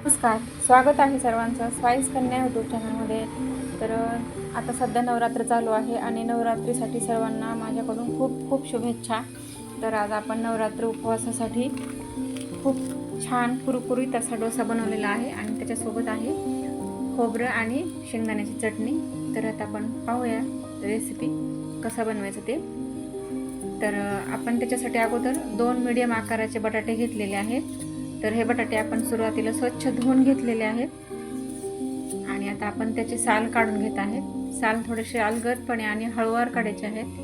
नमस्कार. स्वागत आहे सर्वांचं. स्वाईस कन्या यूट्यूब चॅनलमध्ये तर आता सध्या नवरात्र चालू आहे आणि नवरात्रीसाठी सर्वांना माझ्याकडून खूप खूप शुभेच्छा. तर आज आपण नवरात्र उपवासासाठी खूप छान कुरकुरीत असा डोसा बनवलेला आहे आणि त्याच्यासोबत आहे खोबरं आणि शेंगदाण्याची चटणी. तर आता आपण पाहूया रेसिपी कसा बनवायचं ते. तर आपण त्याच्यासाठी अगोदर दोन मिडियम आकाराचे बटाटे घेतलेले आहेत. तर हे बटाटे आपण सुरुवातीला स्वच्छ धुवून घेतलेले आहेत. आणि आता आपण त्याचे साल काढून घेत आहेत. साल थोडेसे अलगदपणे आणि हळूवार काढायचे आहेत.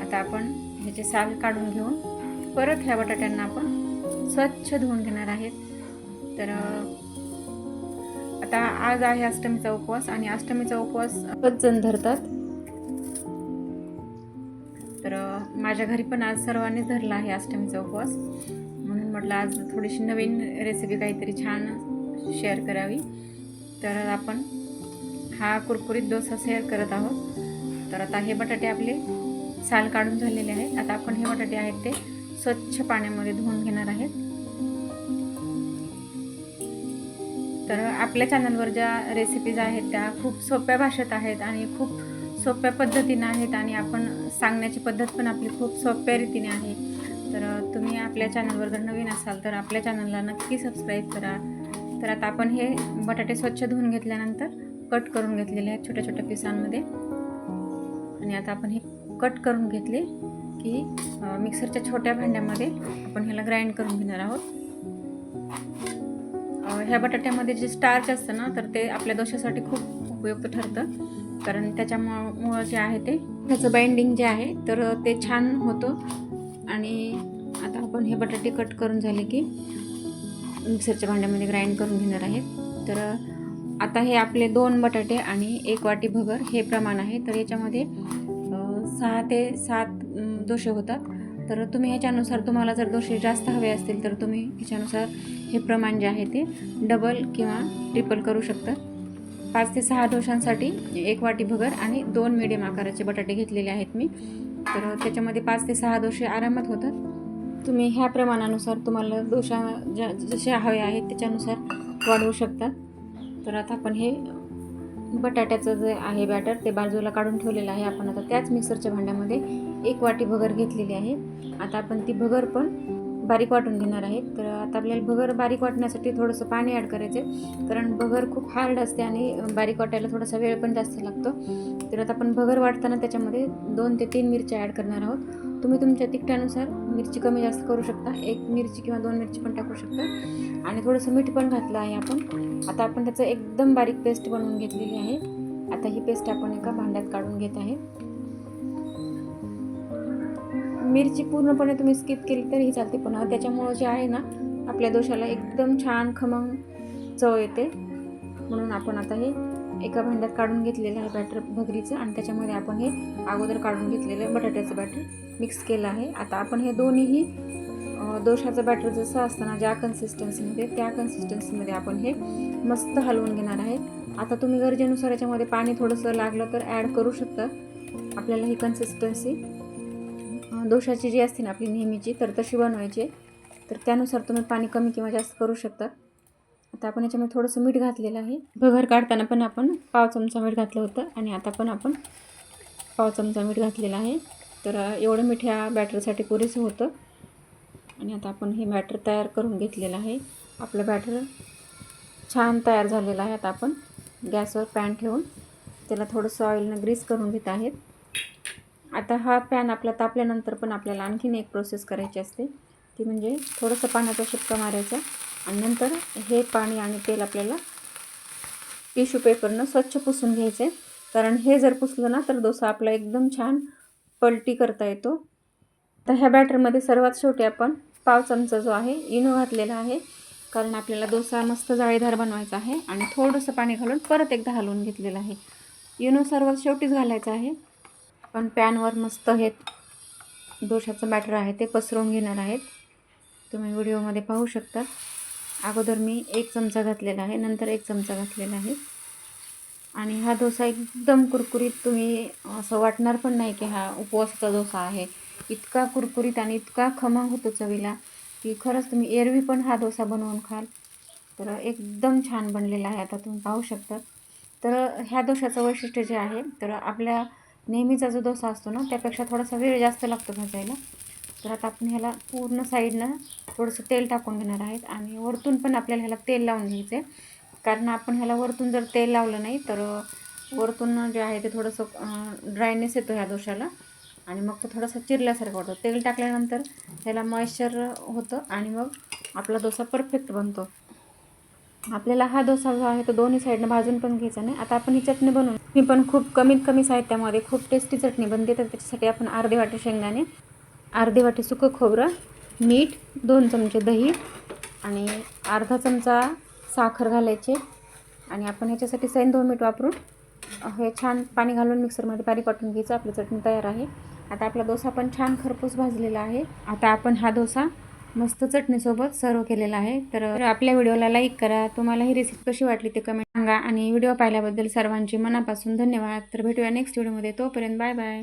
आता आपण ह्याचे साल काढून घेऊन परत ह्या बटाट्यांना आपण स्वच्छ धुवून घेणार आहेत. तर आता आज आहे अष्टमीचा उपवास आणि अष्टमीचा उपवास बरेच जण धरतात. तर माझ्या घरी पण आज सर्वांनीच धरला आहे अष्टमीचा उपवास. म्हणून म्हटलं आज थोडीशी नवीन रेसिपी काहीतरी छान शेअर करावी. तर आपण हा कुरकुरीत डोसा शेअर करत आहोत. तर आता हे बटाटे आपले साल काढून झालेले आहेत. आता आपण हे बटाटे आहेत ते स्वच्छ पाण्यामध्ये धुवून घेणार आहेत. तर आपल्या चॅनलवर ज्या रेसिपीज आहेत त्या खूप सोप्या भाषेत आहेत आणि खूप सोप्या पद्धतीनं आहेत आणि आपण सांगण्याची पद्धत पण आपली खूप सोप्या रीतीने आहे. तर तुम्ही आपल्या चॅनलवर जर नवीन असाल तर आपल्या चॅनलला नक्की सबस्क्राईब करा. तर आता आपण हे बटाटे स्वच्छ धुवून घेतल्यानंतर कट करून घेतलेले आहेत छोट्या छोट्या पिसांमध्ये. आणि आता आपण हे कट करून घेतले की मिक्सरच्या छोट्या भांड्यामध्ये आपण ह्याला ग्राइंड करून घेणार आहोत. ह्या बटाट्यामध्ये जे स्टार्च असतं ना तर ते आपल्या दोषासाठी खूप उपयुक्त ठरतं. कारण त्याच्यामुळं जे आहे ते त्याचं बाइंडिंग जे आहे तर ते छान होतं. आणि आता आपण हे बटाटे कट करून झाले की मिक्सरच्या भांड्यामध्ये ग्राइंड करून घेणार आहेत तर आता हे आपले दोन बटाटे आणि एक वाटी भगर हे प्रमाण आहे. तर याच्यामध्ये सहा ते सात दोषे होतात. तर तुम्ही ह्याच्यानुसार तुम्हाला जर दोषे जास्त हवे असतील तर तुम्ही ह्याच्यानुसार हे प्रमाण जे आहे ते डबल किंवा ट्रिपल करू शकता. पाच ते सहा डोशांसाठी एक वाटी भगर आणि दोन मिडियम आकाराचे बटाटे घेतलेले आहेत मी. तर त्याच्यामध्ये पाच ते सहा दोषे आरामात होतात. तुम्ही ह्या प्रमाणानुसार तुम्हाला दोषा ज्या जसे हवे आहेत त्याच्यानुसार वाढवू शकता. तर आता आपण हे बटाट्याचं जे आहे बॅटर ते बाजूला काढून ठेवलेलं आहे. आपण आता त्याच मिक्सरच्या भांड्यामध्ये एक वाटी भगर घेतलेली आहे. आता आपण ती भगर पण बारीक वाटून घेणार आहे तर आता आपल्याला भगर बारीक वाटण्यासाठी थोडंसं पाणी ॲड करायचं आहे कारण भगर खूप हार्ड असते आणि बारीक वाटायला थोडासा वेळ पण जास्त लागतो. तर आता आपण भगर वाटताना त्याच्यामध्ये दोन ते तीन मिरच्या ॲड करणार आहोत. तुम्ही तुमच्या तिखटानुसार मिरची कमी जास्त करू शकता. एक मिरची किंवा दोन मिरची पण टाकू शकता. आणि थोडंसं मीठ पण घातलं आहे आपण. आता आपण त्याचं एकदम बारीक पेस्ट बनवून घेतलेली आहे. आता ही पेस्ट आपण एका भांड्यात काढून घेत आहे. मिरची पूर्णपणे तुम्ही स्किप केली तरीही चालते. पण त्याच्यामुळं जे आहे ना आपल्या दोशाला एकदम छान खमंग चव येते. म्हणून आपण आता हे एका भांड्यात काढून घेतलेलं आहे बॅटर भगरीचं आणि त्याच्यामध्ये आपण हे अगोदर काढून घेतलेलं बटाट्याचं बॅटर मिक्स केलं आहे. आता आपण हे दोन्हीही दोशाचं बॅटर जसं असताना ज्या कन्सिस्टन्सीमध्ये त्या कन्सिस्टन्सीमध्ये आपण हे मस्त हलवून घेणार आहे. आता तुम्ही गरजेनुसार याच्यामध्ये पाणी थोडंसं लागलं तर ॲड करू शकता. आपल्याला ही कन्सिस्टन्सी दोशाची जी असते ना आपली नेहमीची तर तशी बनवायची तर त्यानुसार तुम्ही पाणी कमी किंवा जास्त करू शकता. आता आपण याच्यामध्ये थोडंसं मीठ घातलेलं आहे. भगर काढताना पण आपण पाव चमचा मीठ घातलं होतं आणि आता पण आपण पाव चमचा मीठ घातलेलं आहे. तर एवढं मीठ ह्या बॅटरसाठी पुरेसं होतं. आणि आता आपण हे बॅटर तयार करून घेतलेलं आहे. आपलं बॅटर छान तयार झालेलं आहे. आता आपण गॅसवर पॅन ठेवून त्याला थोडंसं ऑइलनं ग्रीस करून घेत आहेत. आता हा पॅन आपला तापल्यानंतर पण आपल्याला आणखीन एक प्रोसेस करायची असते. ती म्हणजे थोडंसं पाण्याचा शिपका मारायचा आणि नंतर हे पाणी आणि तेल आपल्याला टिश्यू पेपरनं स्वच्छ पुसून घ्यायचे कारण हे जर पुसलं ना तर डोसा आपला एकदम छान पलटी करता येतो. तर ह्या बॅटरमध्ये सर्वात शेवटी आपण पाव चमचा जो आहे इनो घातलेला आहे. कारण आपल्याला डोसा मस्त जाळीदार बनवायचा आहे आणि थोडंसं पाणी घालून परत एकदा हलवून घेतलेलं आहे. इनो सर्वात शेवटीच घालायचं आहे. पण पॅनवर मस्त हे दोशाचं बॅटर आहे ते पसरवून घेणार आहेत. तुम्ही व्हिडिओमध्ये पाहू शकता. अगोदर मी एक चमचा घातलेला आहे नंतर एक चमचा घातलेला आहे. आणि हा डोसा एकदम कुरकुरीत तुम्ही असं वाटणार पण नाही की हा उपवासाचा डोसा आहे. इतका कुरकुरीत आणि इतका खमंग होतो चवीला की खरंच तुम्ही एरवी पण हा डोसा बनवून खाल. तर एकदम छान बनलेला आहे आता तुम्ही पाहू शकता. तर ह्या डोशाचं वैशिष्ट्य जे आहे तर आपल्या नेहमीचा जो डोसा असतो ना त्यापेक्षा थोडासा वेळ जास्त लागतो भाजायला. तर आता आपण ह्याला पूर्ण साईडनं थोडंसं तेल टाकून घेणार आहेत आणि वरतून पण आपल्याला ह्याला तेल लावून घ्यायचं आहे कारण आपण ह्याला वरतून जर तेल लावलं नाही तर वरतून जे आहे ते थोडंसं ड्रायनेस येतो ह्या दोशाला आणि मग तो थोडासा चिरल्यासारखं वाटतो. तेल टाकल्यानंतर त्याला मॉइश्चर होतं आणि मग आपला डोसा परफेक्ट बनतो. आपल्याला हा डोसा जो आहे तो दोन्ही साईडनं भाजून पण घ्यायचा नाही. आता आपण ही चटणी बनवून मी पण खूप कमीत कमी साहित्यामध्ये खूप टेस्टी चटणी बनते तर त्याच्यासाठी आपण अर्धे वाटे शेंगदाणे अर्धे वाटे सुकं खोबरं मीठ दोन चमचे दही आणि अर्धा चमचा साखर घालायचे. आणि आपण ह्याच्यासाठी सैंधव मीठ वापरून हे छान पाणी घालून मिक्सरमध्ये बारीक वाटून घ्यायचं. आपली चटणी तयार आहे. आता आपला डोसा पण छान खरपूस भाजलेला आहे. आता आपण हा डोसा मस्त चटणीसोबत सर्व केलेला आहे. तर आपल्या व्हिडिओला लाईक करा. तुम्हाला ही रेसिपी कशी वाटली ते कमेंट सांगा. आणि व्हिडिओ पाहिल्याबद्दल सर्वांचे मनापासून धन्यवाद. तर भेटूया नेक्स्ट व्हिडिओमध्ये तोपर्यंत बाय बाय